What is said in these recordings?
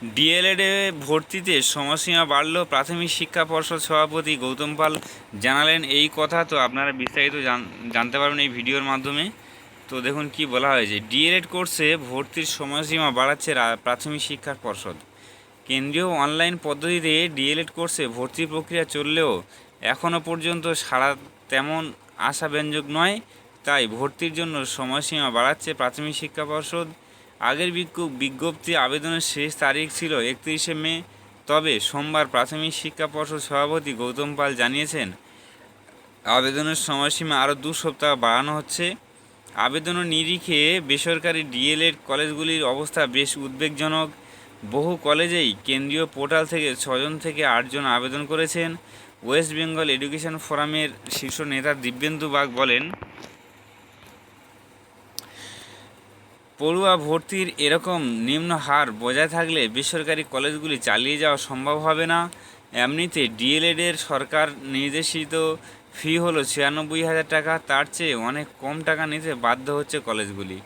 ডিএলএডে ভর্তিতে সময়সীমা বাড়ল, প্রাথমিক শিক্ষা পর্ষদ সভাপতি গৌতম পাল জানালেন, এই কথা তো আপনারা বিস্তারিত জানতে পারবেন এই ভিডিওর মাধ্যমে। তো দেখুন কি বলা হয়েছে ডিএলএড কোর্সে ভর্তির সময়সীমা বাড়াচ্ছে প্রাথমিক শিক্ষা পর্ষদ। কেন্দ্রীয় অনলাইন পদ্ধতিতে ডিএলএড কোর্সে ভর্তি প্রক্রিয়া চললেও এখনও পর্যন্ত সারা তেমন আশাব্যঞ্জক নয়। তাই ভর্তির জন্য সময়সীমা বাড়াচ্ছে প্রাথমিক শিক্ষা পর্ষদ। আগের বিজ্ঞ- বিজ্ঞপ্তি আবেদনের শেষ তারিখ ছিল একত্রিশে মে। তবে সোমবার প্রাথমিক শিক্ষা পর্ষদ সভাপতি গৌতম পাল জানিয়েছেন, আবেদনের সময়সীমা আরও দু সপ্তাহ বাড়ানো হচ্ছে। আবেদনের নিরিখে বেসরকারি ডিএলএড কলেজগুলির অবস্থা বেশ উদ্বেগজনক। বহু কলেজেই কেন্দ্রীয় পোর্টাল থেকে ছজন থেকে আটজন আবেদন করেছেন। ওয়েস্ট বেঙ্গল এডুকেশন ফোরামের শীর্ষ নেতা দিব্যেন্দু বাগ বলেন পড়ুয়া ভর্তির এরকম নিম্ন হার বজায় থাকলে বেসরকারি কলেজগুলি চালিয়ে যাওয়া সম্ভব হবে না। এমনিতে ডিএলএডের সরকার নির্দেশিত ফি হলো ছিয়ানব্বই হাজার টাকা, তার চেয়ে অনেক কম টাকা নিতে বাধ্য হচ্ছে কলেজগুলি।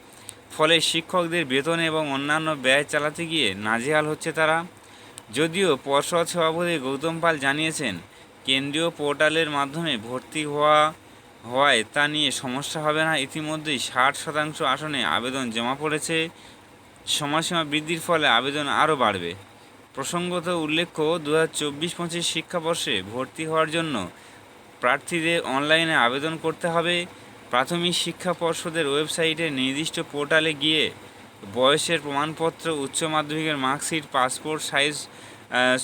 ফলে শিক্ষকদের বেতন এবং অন্যান্য ব্যয় চালাতে গিয়ে নাজেহাল হচ্ছে তারা। যদিও পর্ষদ সভাপতি গৌতম পাল জানিয়েছেন, কেন্দ্রীয় পোর্টালের মাধ্যমে ভর্তি হওয়া হওয়ায় তা নিয়ে সমস্যা হবে না। ইতিমধ্যেই ষাট শতাংশ আসনে আবেদন জমা পড়েছে। সময়সীমা বৃদ্ধির ফলে আবেদন আরও বাড়বে। প্রসঙ্গত উল্লেখ্য দু হাজার চব্বিশ পঁচিশ শিক্ষাবর্ষে ভর্তি হওয়ার জন্য প্রার্থীদের অনলাইনে আবেদন করতে হবে। প্রাথমিক শিক্ষা পর্ষদের ওয়েবসাইটে নির্দিষ্ট পোর্টালে গিয়ে বয়সের প্রমাণপত্র, উচ্চ মাধ্যমিকের মার্কশিট, পাসপোর্ট সাইজ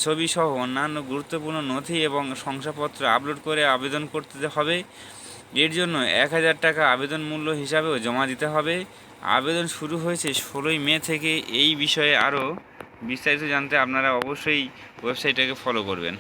ছবি সহ অন্যান্য গুরুত্বপূর্ণ নথি এবং শংসাপত্র আপলোড করে আবেদন করতে হবে। এর জন্য এক হাজার টাকা আবেদন মূল্য হিসাবেও জমা দিতে হবে। আবেদন শুরু হয়েছে ষোলোই মে থেকে। এই বিষয়ে আরও বিস্তারিত জানতে আপনারা অবশ্যই ওয়েবসাইটটাকে ফলো করবেন।